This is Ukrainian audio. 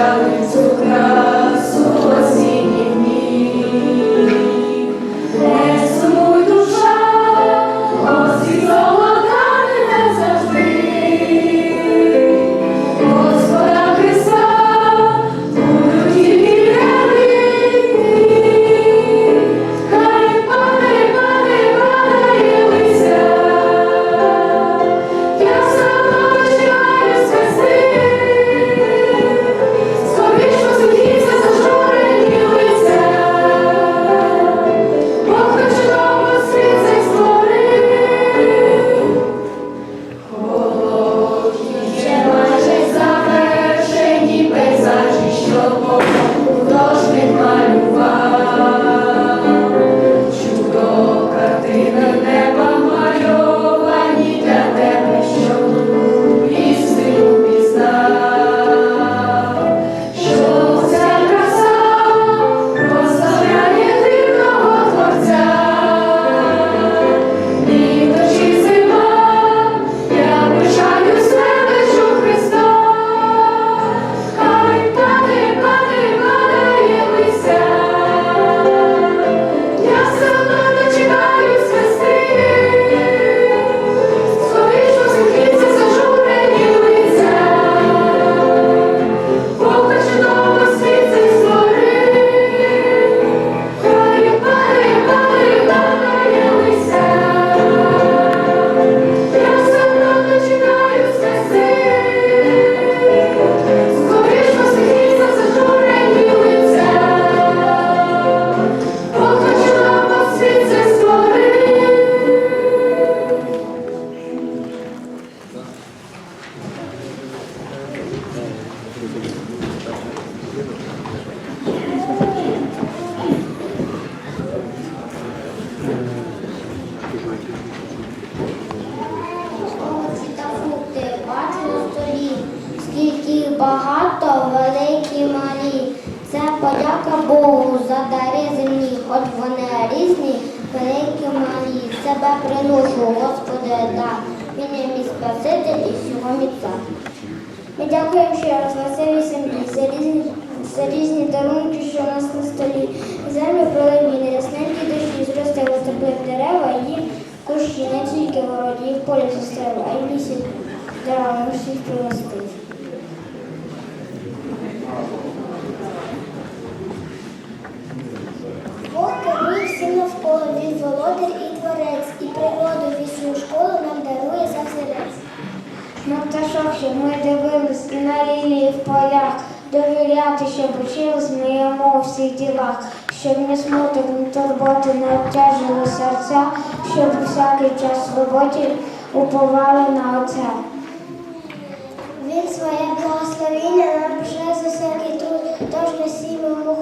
shall Богу за дари земні, хоч вони різні, великі малі. Себе приношу, Господи, да. Він мій спаситель і всього мій цар. Ми дякуємо ще раз на землі, за різні, за різні дарунки, що у нас на столі. Землю пролив ясненькі дощі, зростили теплих дерева, і кущі не тільки в городі, в полі зустріли, а й лісі дерева усіх приростить. Пташок, ми дивились і на лілії в полях, довіряти, щоб учились ми у всіх ділах, щоб ні смуток, ні турботи не обтяжили серця, щоб всякий час в роботі уповали на Отця. Він своє благословіння нам пише за всякий труд, тож несімо йому